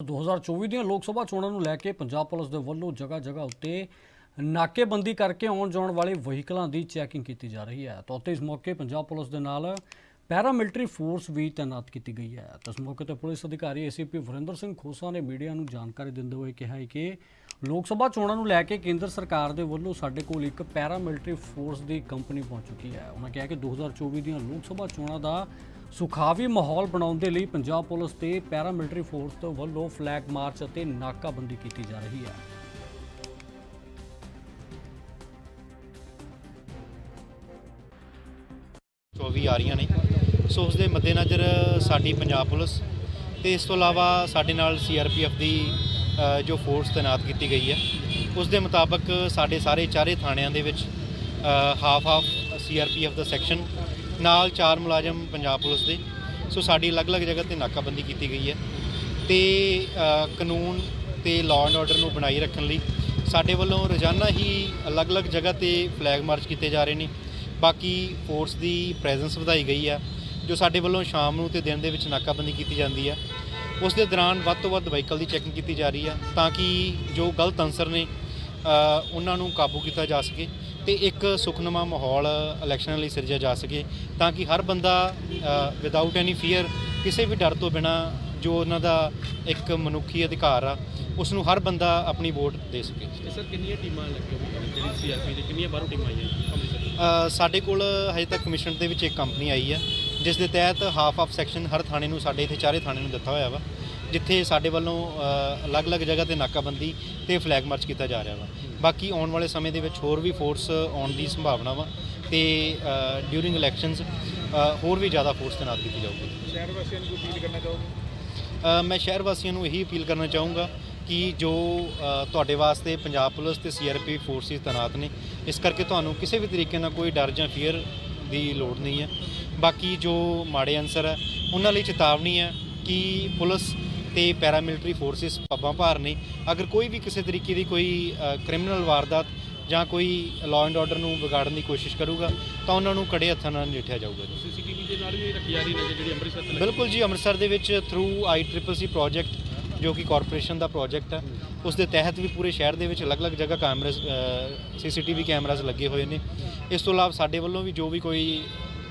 2024 ਦੀਆਂ ਲੋਕ ਸਭਾ ਚੋਣਾਂ ਨੂੰ ਲੈ ਕੇ ਪੰਜਾਬ ਪੁਲਿਸ ਦੇ ਵੱਲੋਂ ਜਗ੍ਹਾ ਜਗ੍ਹਾ ਉੱਤੇ ਨਾਕੇਬੰਦੀ ਕਰਕੇ ਆਉਣ ਜਾਣ ਵਾਲੇ ਵਹੀਕਲਾਂ ਦੀ ਚੈਕਿੰਗ ਕੀਤੀ ਜਾ ਰਹੀ ਹੈ। ਤਾਂ ਉੱਤੇ ਇਸ ਮੌਕੇ ਪੰਜਾਬ ਪੁਲਿਸ ਦੇ ਨਾਲ ਪੈਰਾ ਮਿਲਟਰੀ ਫੋਰਸ ਵੀ ਤਾਇਨਾਤ ਕੀਤੀ ਗਈ ਹੈ। ਤਾਂ ਇਸ ਮੌਕੇ ਤੇ ਪੁਲਿਸ ਅਧਿਕਾਰੀ ਏਸੀਪੀ ਵਰਿੰਦਰ ਸਿੰਘ ਖੋਸਾ ਨੇ ਮੀਡੀਆ ਨੂੰ ਜਾਣਕਾਰੀ ਦਿੰਦੇ ਹੋਏ ਕਿਹਾ ਹੈ ਕਿ ਲੋਕ ਸਭਾ ਚੋਣਾਂ ਨੂੰ ਲੈ ਕੇ ਕੇਂਦਰ ਸਰਕਾਰ ਦੇ ਵੱਲੋਂ ਸਾਡੇ ਕੋਲ ਇੱਕ ਪੈਰਾ ਮਿਲਟਰੀ ਫੋਰਸ ਦੀ ਕੰਪਨੀ ਪਹੁੰਚ ਚੁੱਕੀ ਹੈ। ਉਹਨਾਂ ਕਿਹਾ ਕਿ 2024 ਦੀਆਂ ਲੋਕ ਸਭਾ ਚੋਣਾਂ ਦਾ ਸੁਖਾਵੀ ਮਾਹੌਲ ਬਣਾਉਣ ਦੇ ਲਈ ਪੰਜਾਬ ਪੁਲਿਸ ਤੇ ਪੈਰਾਮਿਲਟਰੀ ਫੋਰਸ ਤੋਂ ਵੱਲੋਂ ਫਲੈਗ ਮਾਰਚ ਅਤੇ ਨਾਕਾਬੰਦੀ ਕੀਤੀ ਜਾ ਰਹੀ ਹੈ। ਵੀ ਆ ਰਹੀਆਂ ਨੇ। ਸੋ ਉਸ ਦੇ ਮੱਦੇਨਜ਼ਰ ਸਾਡੀ ਪੰਜਾਬ ਪੁਲਿਸ ਤੇ ਇਸ ਤੋਂ ਇਲਾਵਾ ਸਾਡੇ ਨਾਲ ਸੀਆਰਪੀਐਫ ਦੀ ਜੋ ਫੋਰਸ ਤਾਇਨਾਤ ਕੀਤੀ ਗਈ ਹੈ ਉਸ ਦੇ ਮੁਤਾਬਕ ਸਾਡੇ ਸਾਰੇ ਚਾਰੇ ਥਾਣਿਆਂ ਦੇ ਵਿੱਚ ਹਾਫ ਹਾਫ ਸੀਆਰਪੀਐਫ ਦਾ ਸੈਕਸ਼ਨ ਨਾਲ ਚਾਰ ਮੁਲਾਜ਼ਮ ਪੰਜਾਬ ਪੁਲਿਸ ਦੇ। ਸੋ ਸਾਡੀ ਅਲੱਗ-ਅਲੱਗ ਜਗ੍ਹਾ ਤੇ ਨਾਕਾਬੰਦੀ ਕੀਤੀ ਗਈ ਹੈ। ਤੇ ਕਾਨੂੰਨ ਤੇ ਲਾਅ ਐਂਡ ਆਰਡਰ ਨੂੰ ਬਣਾਈ ਰੱਖਣ ਲਈ ਸਾਡੇ ਵੱਲੋਂ ਰੋਜ਼ਾਨਾ ਹੀ ਅਲੱਗ-ਅਲੱਗ ਜਗ੍ਹਾ ਤੇ ਫਲੈਗ ਮਾਰਚ ਕੀਤੇ ਜਾ ਰਹੇ ਨੇ। ਬਾਕੀ ਫੋਰਸ ਦੀ ਪ੍ਰੈਜ਼ੈਂਸ ਵਧਾਈ ਗਈ ਆ, ਜੋ ਸਾਡੇ ਵੱਲੋਂ ਸ਼ਾਮ ਨੂੰ ਤੇ ਦਿਨ ਦੇ ਵਿੱਚ ਨਾਕਾਬੰਦੀ ਕੀਤੀ ਜਾਂਦੀ ਆ। ਉਸ ਦੇ ਦੌਰਾਨ ਵੱਧ ਤੋਂ ਵੱਧ ਵਹੀਕਲ ਦੀ ਚੈਕਿੰਗ ਕੀਤੀ ਜਾ ਰਹੀ ਆ, ਤਾਂ ਕਿ ਜੋ ਗਲਤ ਅਨਸਰ ਨੇ ਉਹਨਾਂ ਨੂੰ ਕਾਬੂ ਕੀਤਾ ਜਾ ਸਕੇ। ਤੇ ਇੱਕ ਸੁਖਨਮਾ ਮਾਹੌਲ ਇਲੈਕਸ਼ਨ ਲਈ ਸਿਰਜਿਆ ਜਾ ਸਕੇ ਤਾਂ ਕਿ ਹਰ ਬੰਦਾ ਵਿਦਆਊਟ ਐਨੀ ਫੀਅਰ ਕਿਸੇ ਵੀ ਡਰ ਤੋਂ ਬਿਨਾ ਜੋ ਉਹਨਾਂ ਦਾ ਇੱਕ ਮਨੁੱਖੀ ਅਧਿਕਾਰ ਆ ਉਸ ਨੂੰ ਹਰ ਬੰਦਾ ਆਪਣੀ ਵੋਟ ਦੇ ਸਕੇ। ਸਰ ਕਿੰਨੀਆਂ ਟੀਮਾਂ ਲੱਗੀਆਂ ਜਿਹੜੀ ਸੀਆਰਪੀ ਦੀ? ਕਿੰਨੀਆਂ ਬਾਹਰੋਂ ਟੀਮਾਂ ਆਈਆਂ ਸਾਡੇ ਕੋਲ ਹਜੇ ਤੱਕ ਕਮਿਸ਼ਨ ਦੇ ਵਿੱਚ ਇੱਕ ਕੰਪਨੀ ਆਈ ਹੈ ਜਿਸ ਦੇ ਤਹਿਤ ਹਾਫ ਆਫ ਸੈਕਸ਼ਨ ਹਰ ਥਾਣੇ ਨੂੰ ਸਾਡੇ ਇੱਥੇ ਚਾਰੇ ਥਾਣੇ ਨੂੰ ਦਿੱਤਾ ਹੋਇਆ ਵਾ। ਜਿੱਥੇ ਸਾਡੇ ਵੱਲੋਂ ਅਲੱਗ-ਅਲੱਗ ਜਗ੍ਹਾ ਤੇ ਨਾਕਾਬੰਦੀ ਤੇ ਫਲੈਗ ਮਾਰਚ ਕੀਤਾ ਜਾ ਰਿਹਾ ਵਾ। ਬਾਕੀ ਆਉਣ ਵਾਲੇ ਸਮੇਂ ਦੇ ਵਿੱਚ ਹੋਰ ਵੀ ਫੋਰਸ ਆਉਣ ਦੀ ਸੰਭਾਵਨਾ ਵਾ ਤੇ ਡਿਊਰਿੰਗ ਇਲੈਕਸ਼ਨਸ ਹੋਰ ਵੀ ਜ਼ਿਆਦਾ ਫੋਰਸ ਤਾਇਨਾਤ ਕੀਤੀ ਜਾਊਗੀ। ਸ਼ਹਿਰ ਵਾਸੀਆਂ ਨੂੰ ਅਪੀਲ ਕਰਨਾ ਚਾਹੋਗੇ? ਮੈਂ ਸ਼ਹਿਰ ਵਾਸੀਆਂ ਨੂੰ ਇਹੀ ਅਪੀਲ ਕਰਨਾ ਚਾਹੂੰਗਾ ਕਿ ਜੋ ਤੁਹਾਡੇ ਵਾਸਤੇ ਪੰਜਾਬ ਪੁਲਿਸ ਤੇ ਸੀਆਰਪੀ ਫੋਰਸਿਸ ਤਾਇਨਾਤ ਨੇ ਇਸ ਕਰਕੇ ਤੁਹਾਨੂੰ ਕਿਸੇ ਵੀ ਤਰੀਕੇ ਨਾਲ ਕੋਈ ਡਰ ਜਾਂ ਫੀਅਰ ਦੀ ਲੋੜ ਨਹੀਂ ਹੈ। ਬਾਕੀ ਜੋ ਮਾੜੇ ਅਨਸਰ ਹੈ ਉਹਨਾਂ ਲਈ ਚੇਤਾਵਨੀ ਹੈ ਕਿ ਪੁਲਿਸ ਤੇ ਪੈਰਾਮਿਲਟਰੀ ਫੋਰਸਿਸ ਪੱਬਾਂ ਭਾਰ ਨੇ। ਅਗਰ ਕੋਈ ਵੀ ਕਿਸੇ ਤਰੀਕੇ ਦੀ ਕੋਈ ਕ੍ਰਿਮੀਨਲ ਵਾਰਦਾਤ ਜਾਂ ਕੋਈ ਲਾਅ ਐਂਡ ਆਰਡਰ ਨੂੰ ਵਿਗਾੜਨ ਦੀ ਕੋਸ਼ਿਸ਼ ਕਰੂਗਾ ਤਾਂ ਉਹਨਾਂ ਨੂੰ ਕੜੇ ਹੱਥਾਂ ਨਾਲ ਨਜਿੱਠਿਆ ਜਾਊਗਾ ਸੀਸੀਟੀਵੀ ਦੇ ਨਾਲ ਵੀ ਰੱਖੀ ਜਾ ਰਹੀ ਨਜ਼ਰ ਜਿਹੜੀ ਅੰਮ੍ਰਿਤਸਰ ਤੇ ਬਿਲਕੁਲ ਜੀ ਅੰਮ੍ਰਿਤਸਰ ਦੇ ਵਿੱਚ ਥਰੂ ਆਈਟ੍ਰਿਪਲ ਪ੍ਰੋਜੈਕਟ ਜੋ ਕਿ ਕਾਰਪੋਰੇਸ਼ਨ ਦਾ ਪ੍ਰੋਜੈਕਟ ਹੈ ਉਸ ਦੇ ਤਹਿਤ ਵੀ ਪੂਰੇ ਸ਼ਹਿਰ ਦੇ ਵਿੱਚ ਅਲੱਗ-ਅਲੱਗ ਜਗ੍ਹਾ ਕੈਮਰਾਸ ਸੀਸੀਟੀਵੀ ਕੈਮਰਾਸ ਲੱਗੇ ਹੋਏ ਨੇ। ਇਸ ਤੋਂ ਇਲਾਵਾ ਸਾਡੇ ਵੱਲੋਂ ਵੀ ਜੋ ਵੀ ਕੋਈ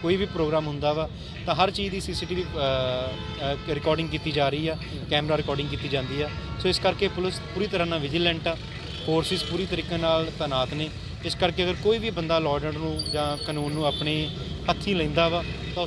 ਕੋਈ ਵੀ ਪ੍ਰੋਗਰਾਮ ਹੁੰਦਾ ਵਾ, ਤਾਂ ਹਰ ਚੀਜ਼ ਦੀ ਸੀਸੀਟੀਵੀ ਰਿਕਾਰਡਿੰਗ ਕੀਤੀ ਜਾ ਰਹੀ ਆ ਕੈਮਰਾ ਰਿਕਾਰਡਿੰਗ ਕੀਤੀ ਜਾਂਦੀ ਆ। ਸੋ ਇਸ ਕਰਕੇ ਪੁਲਿਸ ਪੂਰੀ ਤਰ੍ਹਾਂ ਨਾਲ ਵਿਜੀਲੈਂਟ ਆ ਫੋਰਸਿਸ ਪੂਰੀ ਤਰੀਕੇ ਨਾਲ ਤਾਇਨਾਤ ਨੇ। ਇਸ ਕਰਕੇ ਅਗਰ ਕੋਈ ਵੀ ਬੰਦਾ ਲਾਅ ਆਰਡਰ ਨੂੰ ਜਾਂ ਕਾਨੂੰਨ ਨੂੰ ਆਪਣੇ ਹੱਥੀਂ ਲੈਂਦਾ ਵਾ, ਤਾਂ